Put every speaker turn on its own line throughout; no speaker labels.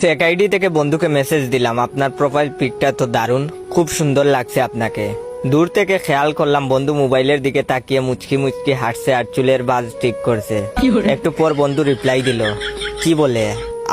Fake ID থেকে বন্ধুকে message দিলাম আপনার প্রোফাইল পিকটা তো দারুণ খুব সুন্দর লাগছে আপনাকে। দূর থেকে খেয়াল করলাম বন্ধু মোবাইলের দিকে তাকিয়ে মুচকি মুচকি হাঁটছে আর চুলের বাজ ঠিক করছে। একটু পর বন্ধু রিপ্লাই দিল কি বলে?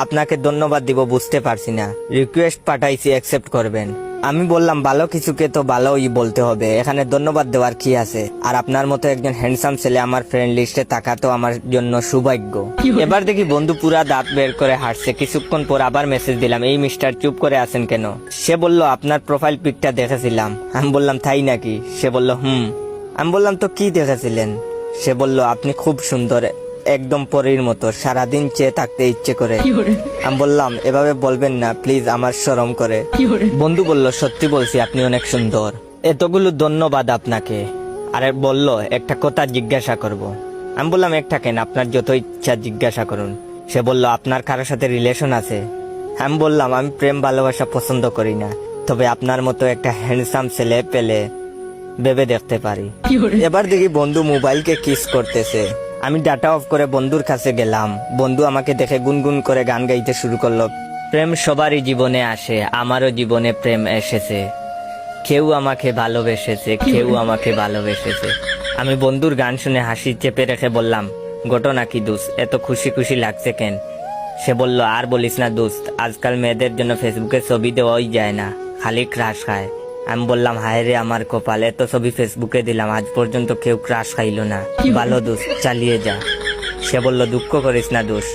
আপনাকে ধন্যবাদ দিব বুঝতে পারছি না। রিকোয়েস্ট পাঠাইছি অ্যাকসেপ্ট করবেন। আমি বললাম, ভালো কিছুকে তো ভালোই বলতে হবে। এখানে ধন্যবাদ দেওয়ার কি আছে? আর আপনার মতো একজন হ্যান্ডসাম ছেলে আমার ফ্রেন্ড লিস্টে থাকা তো আমার জন্য সৌভাগ্য। এবার দেখি বন্ধু পুরা দাঁত বের করে হাঁটছে। কিছুক্ষণ পর আবার মেসেজ দিলাম, এই মিস্টার চুপ করে আছেন কেন? সে বলল, আপনার প্রোফাইল পিকটা দেখেছিলাম। আমি বললাম, তাই নাকি? সে বলল, হুম। আমি বললাম, তো কি দেখেছিলেন? সে বলল, আপনি খুব সুন্দর একদম পরের মতো সারাদিন চেয়ে থাকতে ইচ্ছে করে। আমি বললাম এভাবে বলবেন না প্লিজ আমার শরম করে। বন্ধু বলল সত্যি বলছি আপনি অনেক সুন্দর। এতগুলো ধন্যবাদ আপনাকে। আরে বলল একটা কথা জিজ্ঞাসা করব। আমি বললাম একটা কেন আপনার যত ইচ্ছা জিজ্ঞাসা করুন। সে বলল আপনার কারোর সাথে রিলেশন আছে? আমি বললাম আমি প্রেম ভালোবাসা পছন্দ করি না তবে আপনার মতো একটা হ্যান্ডসাম ছেলে পেলে ভেবে দেখতে পারি। এবার দেখি বন্ধু মোবাইলকে কিস করতেছে। আমি ডাটা অফ করে বন্ধুর কাছে গেলাম। বন্ধু আমাকে দেখে গুনগুন করে গান গাইতে শুরু করল। প্রেম সবারই জীবনে আসে, আমারও জীবনে প্রেম এসেছে। কেউ আমাকে ভালোবেসেছে, কেউ আমাকে ভালোবেসেছে। আমি বন্ধুর গান শুনে হাসি চেপে রেখে বললাম, ঘটনা কি দোষ এত খুশি খুশি লাগছে কেন? সে বলল, আর বলিস না দোস্ত, আজকাল মেয়েদের জন্য ফেসবুকে ছবি দেওয়াই যায় না, খালি ক্রাশ খায়। আমি বললাম হায় রে আমার কপাল এত ছবি ফেসবুকে দিলাম আজ পর্যন্ত কেউ ক্রাশ খাইলো না। ভালো দোষ চালিয়ে যা। সে বলল দুঃখ করিস না দোষ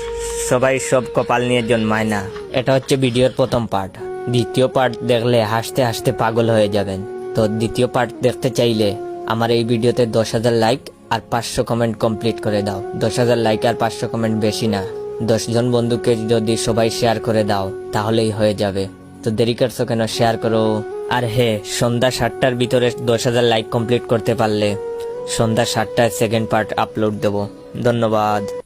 সবাই সব কপাল নিয়ে জন্মায় না। এটা হচ্ছে ভিডিওর প্রথম পার্ট দ্বিতীয় পার্ট দেখলে হাসতে হাসতে পাগল হয়ে যাবেন। তো দ্বিতীয় পার্ট দেখতে চাইলে আমার এই ভিডিওতে দশ হাজার লাইক আর পাঁচশো কমেন্ট কমপ্লিট করে দাও। দশ হাজার লাইক আর পাঁচশো কমেন্ট বেশি না। দশ জন বন্ধুকে যদি সবাই শেয়ার করে দাও তাহলেই হয়ে যাবে। তো দেরি করছ কেন? শেয়ার করো। আর হে, সন্ধ্যা সাতটার ভিতরে দশ হাজার লাইক কমপ্লিট করতে পারলে। সন্ধ্যা সাতটায় সেকেন্ড পার্ট আপলোড দেব। ধন্যবাদ।